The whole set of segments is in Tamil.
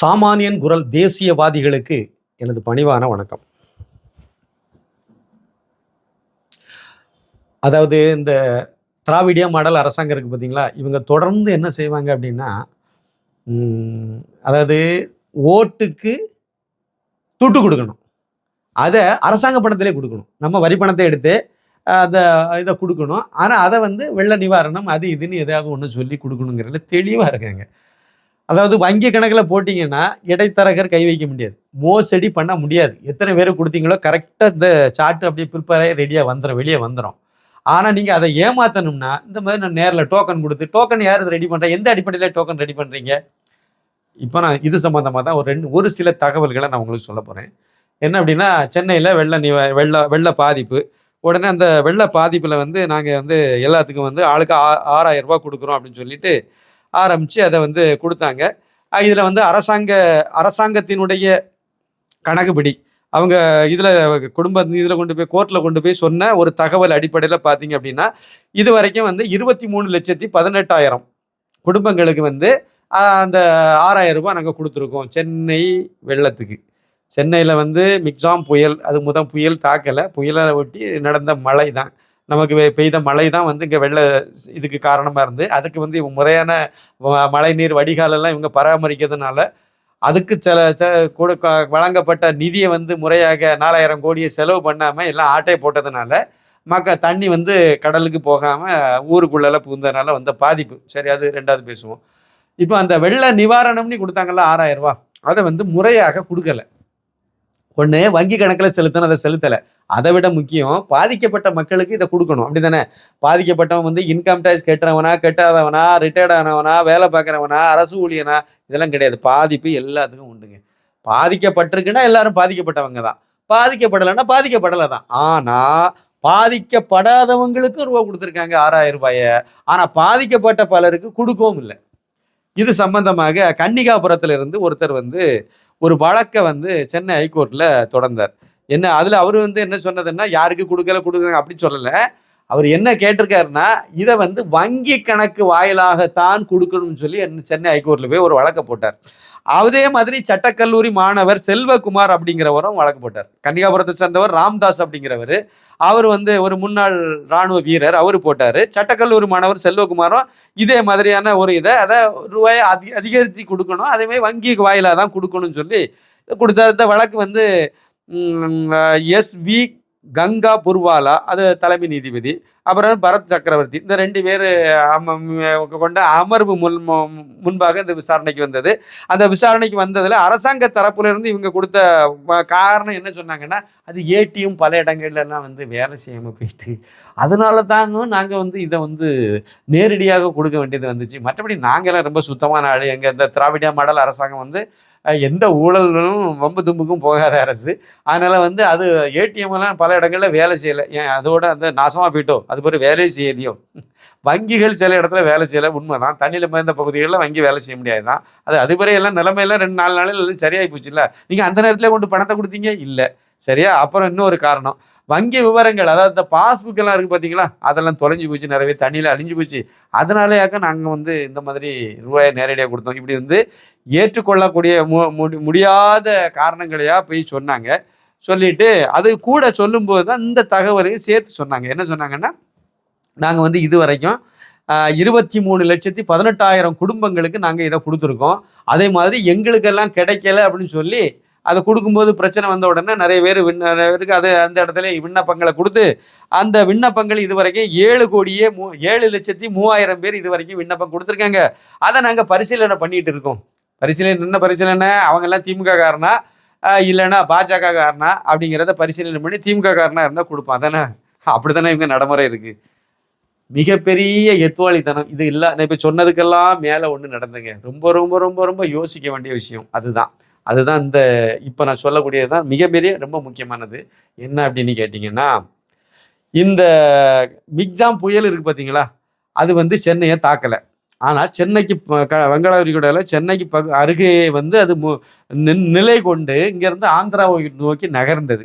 சாமானியன் குரல் தேசியவாதிகளுக்கு எனது பணிவான வணக்கம். அதாவது இந்த திராவிடிய மாடல் அரசாங்கம் இருக்குது பார்த்தீங்களா இவங்க தொடர்ந்து என்ன செய்வாங்க அப்படின்னா அதாவது ஓட்டுக்கு துட்டு கொடுக்கணும். அதை அரசாங்க பணத்திலே கொடுக்கணும். நம்ம வரி பணத்தை எடுத்து அதை இதை கொடுக்கணும். ஆனால் அதை வந்து வெள்ள நிவாரணம் அது இதுன்னு எதாவது ஒன்று சொல்லி கொடுக்கணுங்கிறதுல தெளிவாக இருக்காங்க. அதாவது வங்கி கணக்கில் போட்டிங்கன்னா இடைத்தரகர் கை வைக்க முடியாது. மோசடி பண்ண முடியாது. எத்தனை பேர் கொடுத்தீங்களோ கரெக்டாக இந்த சார்ட் அப்படியே ப்ரிப்பேர் ரெடியாக வந்துடும் வெளியே வந்துடும் ஆனால் நீங்கள் அதை ஏமாற்றணும்னா இந்த மாதிரி நான் நேரில் டோக்கன் கொடுத்து டோக்கன் யார் ரெடி பண்ணுறேன் எந்த அடிப்படையில் டோக்கன் ரெடி பண்ணுறீங்க இப்போ நான் இது சம்மந்தமாக தான் ஒரு ரெண்டு ஒரு சில தகவல்களை நான் உங்களுக்கு சொல்ல போகிறேன் என்ன அப்படின்னா சென்னையில் வெள்ள நிவ வெள்ள வெள்ள பாதிப்பு. உடனே அந்த வெள்ள பாதிப்பில் வந்து நாங்கள் வந்து எல்லாத்துக்கும் வந்து ஆளுக்கு ஆ ஆறாயிரம் ரூபா கொடுக்குறோம் அப்படின்னு சொல்லிட்டு ஆரம்பித்து அதை வந்து கொடுத்தாங்க. இதில் வந்து அரசாங்க அரசாங்கத்தினுடைய கணக்குப்படி அவங்க இதில் குடும்ப இதில் கொண்டு போய் கோர்ட்டில் கொண்டு போய் சொன்ன ஒரு தகவல் அடிப்படையில் பார்த்தீங்க அப்படின்னா இது வரைக்கும் வந்து இருபத்தி மூணு லட்சத்தி பதினெட்டாயிரம் குடும்பங்களுக்கு வந்து அந்த ஆறாயிரம் ரூபாய் நாங்கள் கொடுத்துருக்கோம் சென்னை வெள்ளத்துக்கு. சென்னையில் வந்து மிக்ஸாம் புயல் அது முதல் புயல் தாக்கலை. புயலை ஒட்டி நடந்த மழை தான் நமக்கு பெய்த மழை தான் வந்து இங்கே வெள்ள இதுக்கு காரணமாக இருந்து அதுக்கு வந்து இவங்க முறையான மழை நீர் வடிகாலெல்லாம் இவங்க பராமரிக்கிறதுனால அதுக்கு சில ச கொடுக்க வழங்கப்பட்ட நிதியை வந்து முறையாக நாலாயிரம் கோடியை செலவு பண்ணாமல் எல்லாம் ஆட்டை போட்டதுனால மக்கள் தண்ணி வந்து கடலுக்கு போகாமல் ஊருக்குள்ளெல்லாம் புகுந்ததுனால வந்த பாதிப்பு. சரி அது ரெண்டாவது பேசுவோம். இப்போ அந்த வெள்ள நிவாரணம்னு கொடுத்தாங்கல்ல ஆறாயிரம் ரூபா அதை வந்து முறையாக கொடுக்கல. ஒன்று வங்கி கணக்கில் செலுத்தணும் அதை செலுத்தலை. அதை விட முக்கியம் பாதிக்கப்பட்ட மக்களுக்கு இதை கொடுக்கணும். அப்படி தானே பாதிக்கப்பட்டவன் வந்து இன்கம் டேக்ஸ் கட்டுறவனா கட்டாதவனா ரிட்டையர்ட் ஆனவனா வேலை பார்க்குறவனா அரசு ஊழியனா இதெல்லாம் கிடையாது. பாதிப்பு எல்லாத்துக்கும் உண்டுங்க. பாதிக்கப்பட்டிருக்குன்னா எல்லாரும் பாதிக்கப்பட்டவங்க தான். பாதிக்கப்படலைன்னா பாதிக்கப்படலை தான். ஆனால் பாதிக்கப்படாதவங்களுக்கும் ரூபா கொடுத்துருக்காங்க ஆறாயிரம் ரூபாய. ஆனால் பாதிக்கப்பட்ட பலருக்கு கொடுக்கவும் இல்லை. இது சம்பந்தமாக கன்னிகாபுரத்துல இருந்து ஒருத்தர் வந்து ஒரு வழக்கை வந்து சென்னை ஹைகோர்ட்ல தொடர்ந்தார். என்ன அதில் அவர் வந்து என்ன சொன்னதுன்னா யாருக்கு கொடுக்கல கொடுக்குறாங்க அப்படின்னு சொல்லலை. அவர் என்ன கேட்டிருக்காருன்னா இதை வந்து வங்கி கணக்கு வாயிலாகத்தான் கொடுக்கணும்னு சொல்லி என்ன சென்னை ஹைகோர்ட்டில் போய் ஒரு வழக்கை போட்டார். அதே மாதிரி சட்டக்கல்லூரி மாணவர் செல்வகுமார் அப்படிங்கிறவரும் வழக்கு போட்டார். கன்னிகாபுரத்தை சேர்ந்தவர் ராம்தாஸ் அப்படிங்கிறவர். அவர் வந்து ஒரு முன்னாள் ராணுவ வீரர் அவர் போட்டார். சட்டக்கல்லூரி மாணவர் செல்வகுமாரும் இதே மாதிரியான ஒரு இதை அதை ரூபாயை அதி அதிகரித்து கொடுக்கணும். அதேமாதிரி வங்கி வாயிலாக தான் கொடுக்கணும்னு சொல்லி கொடுத்த இந்த வழக்கு வந்து எஸ் வி கங்கா புர்வாலா அது தலைமை நீதிபதி. அப்புறம் பரத் சக்கரவர்த்தி. இந்த ரெண்டு பேர் கொண்ட அமர்வு முன் முன்பாக இந்த விசாரணைக்கு வந்தது. அந்த விசாரணைக்கு வந்ததில் அரசாங்க தரப்புலேருந்து இவங்க கொடுத்த காரணம் என்ன சொன்னாங்கன்னா அது ஏடிஎம் பல இடங்கள்லாம் வந்து வேலை செய்யாமல் போயிட்டு. அதனால தாங்க நாங்கள் வந்து இதை வந்து நேரடியாக கொடுக்க வேண்டியது வந்துச்சு. மற்றபடி நாங்களாம் ரொம்ப சுத்தமான ஆள். எங்கள் இந்த திராவிட மாடல் அரசாங்கம் வந்து எந்த ஊழலும் வம்பு தும்புக்கும் போகாத அரசு. அதனால் வந்து அது ஏடிஎம்லாம் பல இடங்களில் வேலை செய்யலை. ஏன் அதோட அந்த நாசமாக போயிட்டோம் அது பிறகு வேலையே செய்யலையோ வங்கிகள் சில இடத்துல வேலை செய்யலை. உண்மைதான். தண்ணியில் மிதந்த பகுதிகளில் வங்கி வேலை செய்ய முடியாது தான். அது அது எல்லாம் நிலைமையெல்லாம் ரெண்டு நாலு நாளில் சரியாகி சரியாகி போச்சுல்ல? நீங்கள் அந்த நேரத்தில் கொண்டு பணத்தை கொடுத்தீங்க? இல்லை. சரியா? அப்புறம் இன்னொரு காரணம். வங்கி விவரங்கள் அதாவது இந்த பாஸ்புக் எல்லாம் இருக்குது பார்த்தீங்களா அதெல்லாம் தொலைஞ்சு போச்சு நிறைய தண்ணியில் அழிஞ்சு போச்சு. அதனாலேயாக்க நாங்கள் வந்து இந்த மாதிரி ரூபாயை நேரடியாக கொடுத்தோம். இப்படி வந்து ஏற்றுக்கொள்ளக்கூடிய மு முடியாத காரணங்களையா போய் சொன்னாங்க. சொல்லிட்டு அது கூட சொல்லும்போது தான் இந்த தகவலையும் சேர்த்து சொன்னாங்க. என்ன சொன்னாங்கன்னா நாங்கள் வந்து இது வரைக்கும் இருபத்தி மூணு லட்சத்தி பதினெட்டாயிரம் குடும்பங்களுக்கு நாங்கள் இதை கொடுத்துருக்கோம். அதே மாதிரி எங்களுக்கெல்லாம் கிடைக்கல அப்படின்னு சொல்லி அதை கொடுக்கும்போது பிரச்சனை வந்த உடனே நிறைய பேர் விண்ண நிறைய பேருக்கு அது அந்த இடத்துல விண்ணப்பங்களை கொடுத்து அந்த விண்ணப்பங்கள் இது வரைக்கும் ஏழு கோடியே மூ ஏழு லட்சத்தி மூவாயிரம் பேர் இது வரைக்கும் விண்ணப்பம் கொடுத்துருக்காங்க. அதை நாங்கள் பரிசீலனை பண்ணிகிட்டு இருக்கோம். பரிசீலனை என்ன பரிசீலனை? அவங்கெல்லாம் திமுக காரனா? இல்லைன்னா பாஜக காரனா? அப்படிங்கிறத பரிசீலனை பண்ணி திமுக காரனா இருந்தால் கொடுப்போம். அதானே? அப்படித்தானே இவங்க நடைமுறை இருக்குது மிகப்பெரிய எத்துவாளித்தனம். இது இல்லை நான் இப்போ சொன்னதுக்கெல்லாம் மேலே ஒன்று நடந்துங்க. ரொம்ப ரொம்ப ரொம்ப ரொம்ப யோசிக்க வேண்டிய விஷயம். அதுதான். அதுதான் இந்த இப்போ நான் சொல்லக்கூடியது தான் மிகப்பெரிய ரொம்ப முக்கியமானது. என்ன அப்படின்னு கேட்டிங்கன்னா இந்த மிக்ஜாம் புயல் இருக்குது பார்த்தீங்களா அது வந்து சென்னையை தாக்கலை. ஆனால் சென்னைக்கு ப- க- வங்காள சென்னைக்கு பகு அருகே வந்து அது மு- நிலை கொண்டு இங்கேருந்து ஆந்திராவை நோக்கி நகர்ந்தது.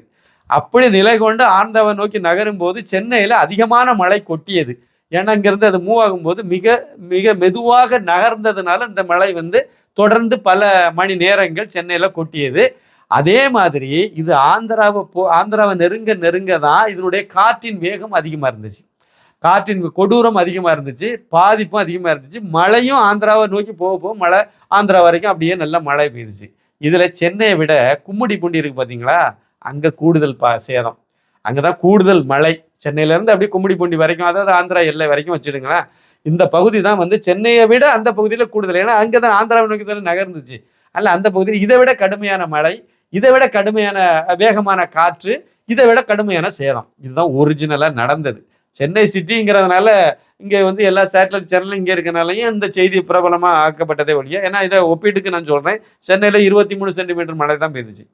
அப்படி நிலை கொண்டு ஆந்திராவை நோக்கி நகரும் போது சென்னையில் அதிகமான மழை கொட்டியது. ஏன்னா இங்கேருந்து அது மூவ் ஆகும்போது மிக மிக மெதுவாக நகர்ந்ததுனால இந்த மழை வந்து தொடர்ந்து பல மணி நேரங்கள் சென்னையில் கொட்டியது. அதே மாதிரி இது ஆந்திராவை போ ஆந்திராவை நெருங்க நெருங்க தான் இதனுடைய காற்றின் வேகம் அதிகமாக இருந்துச்சு. காற்றின் கொடூரம் அதிகமாக இருந்துச்சு பாதிப்பும் அதிகமாக இருந்துச்சு. மழையும் ஆந்திராவை நோக்கி போக போக மழை ஆந்திரா வரைக்கும் அப்படியே நல்ல மழை பெய்துச்சு. இதில் சென்னையை விட கும்மிடி பூண்டி இருக்கு பார்த்தீங்களா அங்கே கூடுதல் பா சேதம். அங்கே தான் கூடுதல் மழை. சென்னையிலேருந்து அப்படியே கும்மிடிப்பூண்டி வரைக்கும் அதாவது ஆந்திரா எல்லை வரைக்கும் வச்சுடுங்களேன். இந்த பகுதி தான் வந்து சென்னையை விட அந்த பகுதியில் கூடுதல். ஏன்னா அங்கே தான் ஆந்திராவை நோக்கி தானே நகர்ந்துச்சு. அல்ல அந்த பகுதியில் இதை விட கடுமையான மழை இதை விட கடுமையான வேகமான காற்று இதை விட கடுமையான சேதம். இதுதான் ஒரிஜினலாக நடந்தது. சென்னை சிட்டிங்கிறதுனால இங்கே வந்து எல்லா சேட்டலைட் சேனலும் இங்கே இருக்கனாலையும் இந்த செய்தி பிரபலமாக ஆக்கப்பட்டதே ஒழிய ஏன்னா இதை ஒப்பீட்டுக்கு நான் சொல்கிறேன் சென்னையில் இருபத்தி மூணு சென்டிமீட்டர் மழை தான் பெய்துச்சு.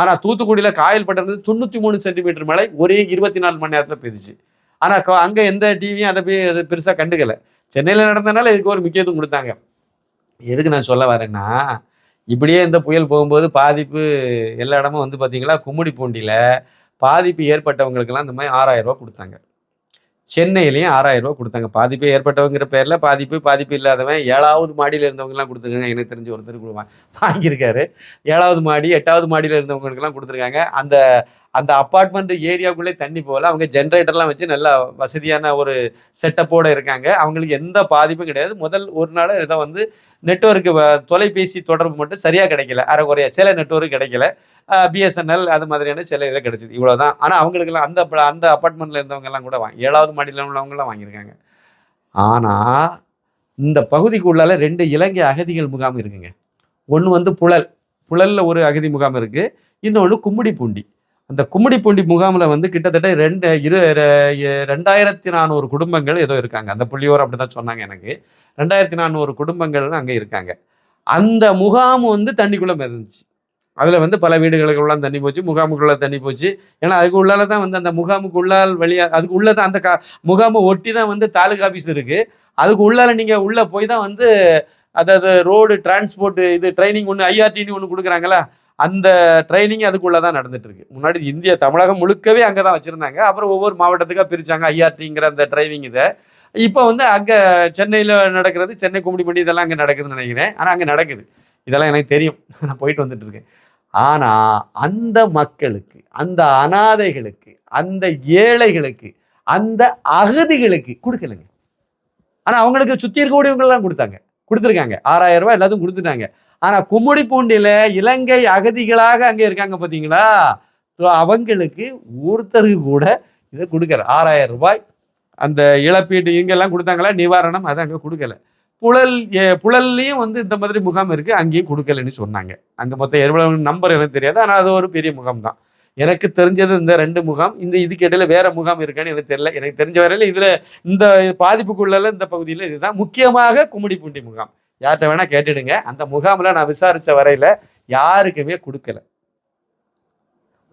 ஆனால் தூத்துக்குடியில் காயல் பட்டிருந்து தொண்ணூற்றி மூணு சென்டிமீட்டர் மழை ஒரே இருபத்தி நாலு மணி நேரத்தில் பெய்துச்சு. ஆனால் அங்கே எந்த டிவியும் அதை போய் அது பெருசாக கண்டுக்கலை. சென்னையில் நடந்தனால இதுக்கு ஒரு முக்கியத்துவம் கொடுத்தாங்க. எதுக்கு நான் சொல்ல வரேன்னா இப்படியே இந்த புயல் போகும்போது பாதிப்பு எல்லா இடமும் வந்து பார்த்தீங்களா கும்மிடி பூண்டியில் பாதிப்பு ஏற்பட்டவங்களுக்கெல்லாம் இந்த மாதிரி ஆறாயிரம் ரூபா கொடுத்தாங்க. சென்னையிலையும் ஆறாயிரம் ரூபா கொடுத்தாங்க. பாதிப்பு ஏற்பட்டவங்கிற பேரில் பாதிப்பு பாதிப்பு இல்லாதவன் ஏழாவது மாடியில் இருந்தவங்கலாம் கொடுத்துருக்காங்க. எனக்கு தெரிஞ்ச ஒருத்தர் வாங்கியிருக்காரு. ஏழாவது மாடி எட்டாவது மாடியில் இருந்தவங்களுக்கெல்லாம் கொடுத்துருக்காங்க. அந்த அந்த அப்பார்ட்மெண்ட் ஏரியாவுக்குள்ளே தண்ணி போகல. அவங்க ஜென்ரேட்டர்லாம் வச்சு நல்ல வசதியான ஒரு செட்டப்போடு இருக்காங்க. அவங்களுக்கு எந்த பாதிப்பும் கிடையாது. முதல் ஒரு நாள் இதை வந்து நெட்ஒர்க்கு தொலைபேசி தொடர்பு மட்டும் சரியாக கிடைக்கல. அரைக்குறையா சில நெட்ஒர்க் கிடைக்கல. பிஎஸ்என்எல் அது மாதிரியான சில இதில் கிடைச்சிது. இவ்வளோதான் ஆனால் அவங்களுக்குலாம் அந்த அந்த அப்பார்ட்மெண்ட்டில் இருந்தவங்கெல்லாம் கூட வாங்கி ஏழாவது மாடியில் உள்ளவங்களாம் வாங்கியிருக்காங்க. ஆனால் இந்த பகுதிக்குள்ளால ரெண்டு இலங்கை அகதிகள் முகாம் இருக்குங்க. ஒன்று வந்து புழல். புழலில் ஒரு அகதி முகாம் இருக்குது இன்னொன்று கும்மிடி பூண்டி. அந்த கும்மிடிப்பூண்டி முகாமில் வந்து கிட்டத்தட்ட ரெண்டு இரு ரெண்டாயிரத்தி நானூறு குடும்பங்கள் ஏதோ இருக்காங்க. அந்த புள்ளியோர் அப்படி தான் சொன்னாங்க எனக்கு. ரெண்டாயிரத்தி நானூறு குடும்பங்கள் அங்கே இருக்காங்க. அந்த முகாம் வந்து தண்ணிக்குள்ளே மிதந்துச்சு. அதில் வந்து பல வீடுகளுக்குள்ள தண்ணி போச்சு முகாமுக்குள்ள தண்ணி போச்சு. ஏன்னா அதுக்கு உள்ளால தான் வந்து அந்த முகாமுக்கு உள்ளால் வழியாக அதுக்கு உள்ளே தான் அந்த கா முகாமை ஒட்டி தான் வந்து தாலுகா ஆஃபீஸ் இருக்குது அதுக்கு உள்ளால நீங்கள் உள்ளே போய் தான் வந்து அதாவது ரோடு டிரான்ஸ்போர்ட்டு இது ட்ரைனிங் ஒன்று ஐஆர்டின்னு ஒன்று கொடுக்குறாங்களா அந்த ட்ரைனிங் அதுக்குள்ளே தான் நடந்துட்டு இருக்கு முன்னாடி இந்திய தமிழகம் முழுக்கவே அங்கே தான் வச்சுருந்தாங்க. அப்புறம் ஒவ்வொரு மாவட்டத்துக்காக பிரித்தாங்க ஐஆர்டிங்கிற அந்த டிரைவிங் இதை. இப்போ வந்து அங்கே சென்னையில் நடக்கிறது சென்னை கும்மிடிப்பண்டி இதெல்லாம் அங்கே நடக்குதுன்னு நினைக்கிறேன். ஆனால் அங்கே நடக்குது. இதெல்லாம் எனக்கு தெரியும். நான் போயிட்டு வந்துட்டு இருக்கேன் ஆனால் அந்த மக்களுக்கு அந்த அனாதைகளுக்கு அந்த ஏழைகளுக்கு அந்த அகதிகளுக்கு கொடுக்கலைங்க. ஆனால் அவங்களுக்கு சுற்றி இருக்கக்கூடியவங்கெல்லாம் கொடுத்தாங்க. கொடுத்துருக்காங்க. ஆறாயிரம் ரூபாய் எல்லாத்தையும் கொடுத்துட்டாங்க. ஆனால் கும்மிடி பூண்டியில் இலங்கை அகதிகளாக அங்கே இருக்காங்க பார்த்தீங்களா ஸோ அவங்களுக்கு ஒருத்தருக்கு கூட இதை கொடுக்கற ஆறாயிரம் ரூபாய் அந்த இழப்பீடு இங்கெல்லாம் கொடுத்தாங்களா? நிவாரணம் அதை அங்கே கொடுக்கல. புழல் ஏ- புழல்லையும் வந்து இந்த மாதிரி முகாம் இருக்கு அங்கேயும் கொடுக்கலன்னு சொன்னாங்க. அங்கே மொத்தம் எவ்வளவு நம்பர் எனக்கு தெரியாது ஆனால் அது ஒரு பெரிய முகாம் தான். எனக்கு தெரிஞ்சது இந்த ரெண்டு முகாம் இந்த இதுக்கு இடையில வேற முகாம் இருக்கான்னு எனக்கு தெரியல. எனக்கு தெரிஞ்ச வரையில இதுல இந்த பாதிப்புக்குள்ள இந்த பகுதியில் இதுதான் முக்கியமாக கும்மிடிப்பூண்டி முகாம். யார்கிட்ட வேணா கேட்டுடுங்க. அந்த முகாமில் நான் விசாரித்த வரையில் யாருக்குமே கொடுக்கல.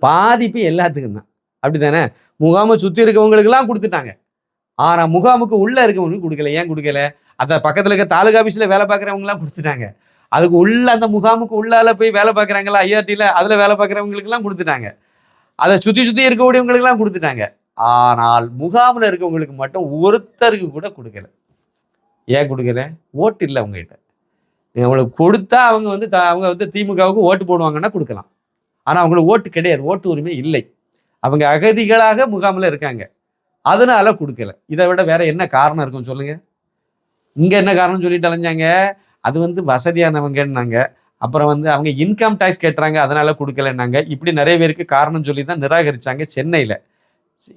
பாதிப்பு எல்லாத்துக்கும் தான். அப்படி தானே முகாமை சுற்றி இருக்கவங்களுக்கெல்லாம் கொடுத்துட்டாங்க. ஆனால் முகாமுக்கு உள்ளே இருக்கவங்களுக்கு கொடுக்கல. ஏன் கொடுக்கல? அந்த பக்கத்தில் இருக்க தாலுகா ஆஃபீஸில் வேலை பார்க்குறவங்கலாம் கொடுத்துட்டாங்க. அதுக்கு உள்ள அந்த முகாமுக்கு உள்ளால போய் வேலை பார்க்குறாங்களா ஐஆர்டியில் அதில் வேலை பார்க்குறவங்களுக்குலாம் கொடுத்துட்டாங்க. அதை சுற்றி சுற்றி இருக்கக்கூடியவங்களுக்குலாம் கொடுத்துட்டாங்க. ஆனால் முகாமில் இருக்கவங்களுக்கு மட்டும் ஒருத்தருக்கு கூட கொடுக்கல. ஏன் கொடுக்குறேன்? ஓட்டு இல்லை அவங்ககிட்ட. அவங்களுக்கு கொடுத்தா அவங்க வந்து த- அவங்க வந்து திமுகவுக்கு ஓட்டு போடுவாங்கன்னா கொடுக்கலாம். ஆனால் அவங்களுக்கு ஓட்டு கிடையாது. ஓட்டு உரிமை இல்லை. அவங்க அகதிகளாக முகாமில் இருக்காங்க. அதனால கொடுக்கல. இதை விட வேற என்ன காரணம் இருக்கும் சொல்லுங்க? இங்கே என்ன காரணம் சொல்லிட்டு அலைஞ்சாங்க? அது வந்து வசதியானவங்கன்னாங்க. அப்புறம் வந்து அவங்க இன்கம் டேக்ஸ் கேட்டுறாங்க. அதனால கொடுக்கலன்னாங்க. இப்படி நிறைய பேருக்கு காரணம் சொல்லி தான் நிராகரிச்சாங்க சென்னையில்.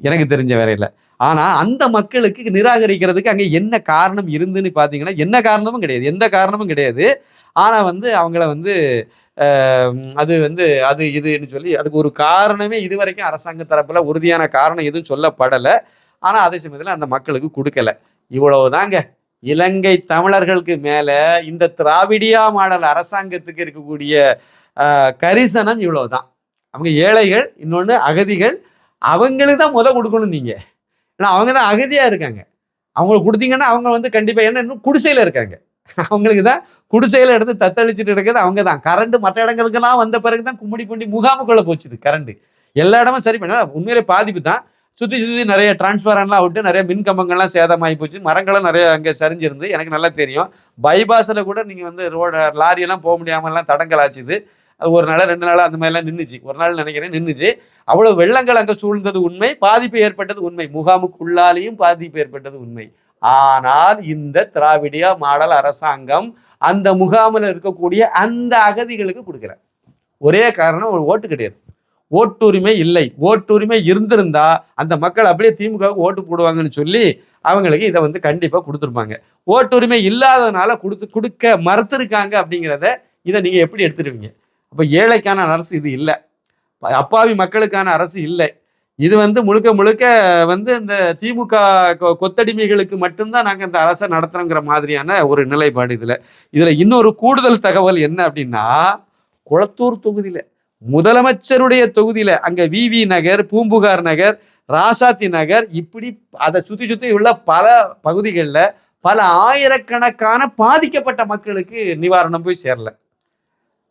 எனக்கு தெரிஞ்ச வரையில் ஆனால் அந்த மக்களுக்கு நிராகரிக்கிறதுக்கு அங்கே என்ன காரணம் இருந்துன்னு பார்த்தீங்கன்னா என்ன காரணமும் கிடையாது. எந்த காரணமும் கிடையாது. ஆனால் வந்து அவங்கள வந்து அது வந்து அது இதுன்னு சொல்லி அதுக்கு ஒரு காரணமே இது வரைக்கும் அரசாங்க தரப்பில் உறுதியான காரணம் எதுவும் சொல்லப்படலை. ஆனால் அதே சமயத்தில் அந்த மக்களுக்கு கொடுக்கல. இவ்வளவுதாங்க. இலங்கை தமிழர்களுக்கு மேலே இந்த திராவிடியா மாடல் அரசாங்கத்துக்கு இருக்கக்கூடிய கரிசனம் இவ்வளவுதான். அவங்க ஏழைகள் இன்னொன்று அகதிகள் அவங்களுக்கு தான் முத கொடுக்கணும் நீங்க. ஏன்னா அவங்க தான் அகதியா இருக்காங்க. அவங்களுக்கு கொடுத்தீங்கன்னா அவங்க வந்து கண்டிப்பா என்ன இன்னும் குடிசையில இருக்காங்க. அவங்களுக்கு தான் குடிசையில எடுத்து தத்தளிச்சுட்டு இருக்கிறது அவங்க தான். கரண்ட் மற்ற இடங்களுக்கெல்லாம் வந்த பிறகு தான் கும்மிடி பூண்டி முகாமுக்குள்ள போச்சுது கரண்ட் எல்லா இடமும் சரி பண்ண உண்மையிலே பாதிப்பு தான். சுற்றி சுற்றி நிறைய டிரான்ஸ்ஃபாரம்லாம் விட்டு நிறைய மின் கம்பங்கள்லாம் சேதமாகி போச்சு. மரங்களும் நிறைய அங்கே சரிஞ்சிருந்து எனக்கு நல்லா தெரியும். பைபாஸில் கூட நீங்கள் வந்து ரோட லாரியெல்லாம் போக முடியாமலாம் தடங்கல் ஆச்சுது அது ஒரு நாள் ரெண்டு நாள் அந்த மாதிரிலாம் நின்றுச்சு ஒரு நாள் நினைக்கிறேன் நின்றுச்சு அவ்வளோ வெள்ளங்கள் அங்கே சூழ்ந்தது உண்மை. பாதிப்பு ஏற்பட்டது உண்மை. முகாமுக்குள்ளாலேயும் பாதிப்பு ஏற்பட்டது உண்மை. ஆனால் இந்த திராவிடியா மாடல் அரசாங்கம் அந்த முகாமில் இருக்கக்கூடிய அந்த அகதிகளுக்கு கொடுக்குற ஒரே காரணம் ஓட்டு கிடையாது. ஓட்டுரிமை இல்லை. ஓட்டுரிமை இருந்திருந்தா அந்த மக்கள் அப்படியே திமுக ஓட்டு போடுவாங்கன்னு சொல்லி அவங்களுக்கு இதை வந்து கண்டிப்பாக கொடுத்துருப்பாங்க. ஓட்டுரிமை இல்லாததுனால கொடுத்து கொடுக்க மறுத்துருக்காங்க அப்படிங்கிறத இதை நீங்கள் எப்படி எடுத்துருவீங்க? அப்போ ஏழைக்கான அரசு இது இல்லை. அப்பாவி மக்களுக்கான அரசு இல்லை. இது வந்து முழுக்க முழுக்க வந்து இந்த திமுக கொ- கொத்தடிமைகளுக்கு மட்டும்தான் நாங்கள் இந்த அரசை நடத்துறோங்கிற மாதிரியான ஒரு நிலைப்பாடு இதில். இதில் இன்னொரு கூடுதல் தகவல் என்ன அப்படின்னா குளத்தூர் தொகுதியில் முதலமைச்சருடைய தொகுதியில் அங்கே விவி நகர் பூம்புகார் நகர் ராசாத்தி நகர் இப்படி அதை சுற்றி சுற்றி உள்ள பல பகுதிகளில் பல ஆயிரக்கணக்கான பாதிக்கப்பட்ட மக்களுக்கு நிவாரணம் போய் சேரல.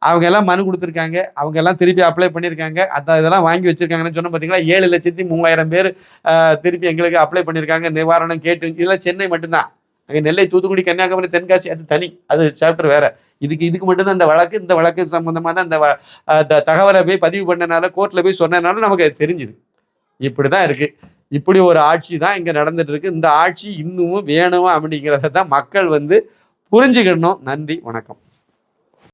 அவங்க எல்லாம் மனு கொடுத்துருக்காங்க. அவங்க எல்லாம் திருப்பி அப்ளை பண்ணியிருக்காங்க. அந்த இதெல்லாம் வாங்கி வச்சிருக்காங்கன்னு சொன்ன பார்த்தீங்களா ஏழு லட்சத்தி மூவாயிரம் பேர் திருப்பி எங்களுக்கு அப்ளை பண்ணியிருக்காங்க. நிவாரணம் கேட்டு இதெல்லாம் சென்னை மட்டும்தான். அங்கே நெல்லை தூத்துக்குடி கன்னியாகுமரி தென்காசி அது தனி. அது சாப்டர் வேற. இதுக்கு இதுக்கு மட்டும்தான் இந்த வழக்கு. இந்த வழக்கு சம்மந்தமான தான் இந்த தகவலை போய் பதிவு பண்ணனால கோர்ட்டில் போய் சொன்னனால நமக்கு அது தெரிஞ்சுது. இப்படி தான் இருக்குது இப்படி ஒரு ஆட்சி தான் இங்கே நடந்துட்டு இருக்கு. இந்த ஆட்சி இன்னமும் வேணும் அப்படிங்கிறத தான் மக்கள் வந்து புரிஞ்சுக்கணும். நன்றி வணக்கம்.